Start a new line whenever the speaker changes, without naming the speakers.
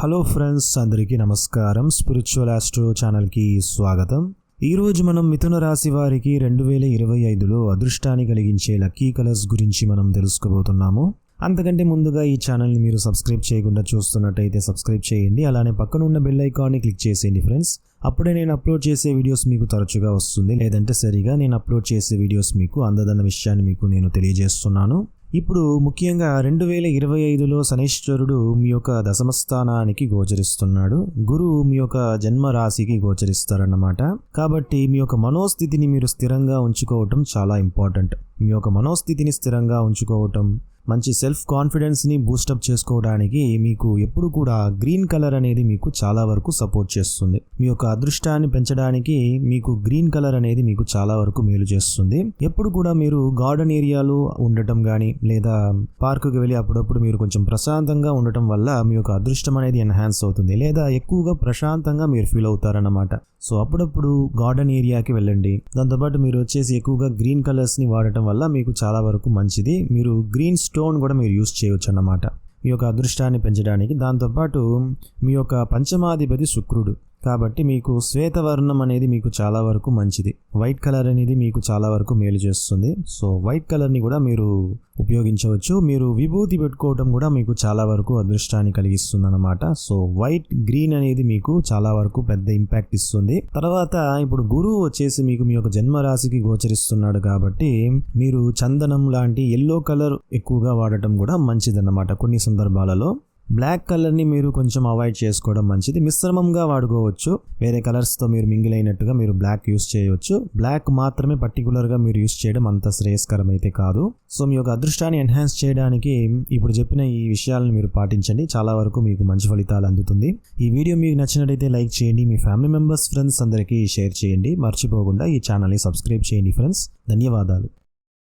Hello friends అందరికీ నమస్కారం. Spiritual astro ఛానల్కి స్వాగతం. ఈరోజు మనం మిథున రాశి వారికి రెండు వేల ఇరవై ఐదులో అదృష్టాన్ని కలిగించే లక్కీ కలర్స్ గురించి మనం తెలుసుకోబోతున్నాము. అంతకంటే ముందుగా ఈ ఛానల్ని మీరు సబ్స్క్రైబ్ చేయకుండా చూస్తున్నట్టయితే సబ్స్క్రైబ్ చేయండి. అలానే పక్కన ఉన్న బెల్ ఐకాన్ని క్లిక్ చేసేయండి ఫ్రెండ్స్. అప్పుడే నేను అప్లోడ్ చేసే వీడియోస్ మీకు తరచుగా వస్తుంది. లేదంటే సరిగా నేను అప్లోడ్ చేసే వీడియోస్ మీకు అందదన్న విషయాన్ని మీకు నేను తెలియజేస్తున్నాను. ఇప్పుడు ముఖ్యంగా రెండు వేల ఇరవై ఐదులో శనీశ్వరుడు మీ యొక్క దశమ స్థానానికి గోచరిస్తున్నాడు. గురువు మీ యొక్క జన్మ రాశికి గోచరిస్తారన్నమాట. కాబట్టి మీ యొక్క మనోస్థితిని మీరు స్థిరంగా ఉంచుకోవటం చాలా ఇంపార్టెంట్. మీ యొక్క మనోస్థితిని స్థిరంగా ఉంచుకోవటం మంచి సెల్ఫ్ కాన్ఫిడెన్స్ని బూస్టప్ చేసుకోవడానికి మీకు ఎప్పుడు కూడా గ్రీన్ కలర్ అనేది మీకు చాలా వరకు సపోర్ట్ చేస్తుంది. మీ యొక్క అదృష్టాన్ని పెంచడానికి మీకు గ్రీన్ కలర్ అనేది మీకు చాలా వరకు మేలు చేస్తుంది. ఎప్పుడు కూడా మీరు గార్డెన్ ఏరియాలో ఉండటం కానీ లేదా పార్కుకి వెళ్ళి అప్పుడప్పుడు మీరు కొంచెం ప్రశాంతంగా ఉండటం వల్ల మీ యొక్క అదృష్టం అనేది ఎన్హాన్స్ అవుతుంది. లేదా ఎక్కువగా ప్రశాంతంగా మీరు ఫీల్ అవుతారన్నమాట. సో అప్పుడప్పుడు గార్డెన్ ఏరియాకి వెళ్ళండి. దాంతోపాటు మీరు వచ్చేసి ఎక్కువగా గ్రీన్ కలర్స్ని వాడటం వల్ల మీకు చాలా వరకు మంచిది. మీరు గ్రీన్ స్టోన్ కూడా మీరు యూస్ చేయవచ్చు అన్నమాట మీ యొక్క అదృష్టాన్ని పెంచడానికి. దాంతోపాటు మీ యొక్క పంచమాధిపతి శుక్రుడు. కాబట్టి మీకు శ్వేతవర్ణం అనేది మీకు చాలా వరకు మంచిది. వైట్ కలర్ అనేది మీకు చాలా వరకు మేలు చేస్తుంది. సో వైట్ కలర్ని కూడా మీరు ఉపయోగించవచ్చు. మీరు విభూతి పెట్టుకోవడం కూడా మీకు చాలా వరకు అదృష్టాన్ని కలిగిస్తుంది అనమాట సో వైట్ గ్రీన్ అనేది మీకు చాలా వరకు పెద్ద ఇంపాక్ట్ ఇస్తుంది. తర్వాత ఇప్పుడు గురువు వచ్చేసి మీకు మీ యొక్క జన్మరాశికి గోచరిస్తున్నాడు కాబట్టి మీరు చందనం లాంటి ఎల్లో కలర్ ఎక్కువగా వాడటం కూడా మంచిదన్నమాట కొన్ని సందర్భాలలో. బ్లాక్ కలర్ని మీరు కొంచెం అవాయిడ్ చేసుకోవడం మంచిది. మిశ్రమంగా వాడుకోవచ్చు. వేరే కలర్స్తో మీరు మింగిల్ అయినట్టుగా మీరు బ్లాక్ యూస్ చేయవచ్చు బ్లాక్ మాత్రమే పర్టికులర్గా మీరు యూస్ చేయడం అంత శ్రేయస్కరం అయితే కాదు. సో మీ యొక్క అదృష్టాన్ని ఎన్హాన్స్ చేయడానికి ఇప్పుడు చెప్పిన ఈ విషయాలను మీరు పాటించండి. చాలా వరకు మీకు మంచి ఫలితాలు అందుతుంది. ఈ వీడియో మీకు నచ్చినట్టయితే లైక్ చేయండి. మీ ఫ్యామిలీ మెంబర్స్ ఫ్రెండ్స్ అందరికీ షేర్ చేయండి. మర్చిపోకుండా ఈ ఛానల్ని సబ్స్క్రైబ్ చేయండి ఫ్రెండ్స్ ధన్యవాదాలు.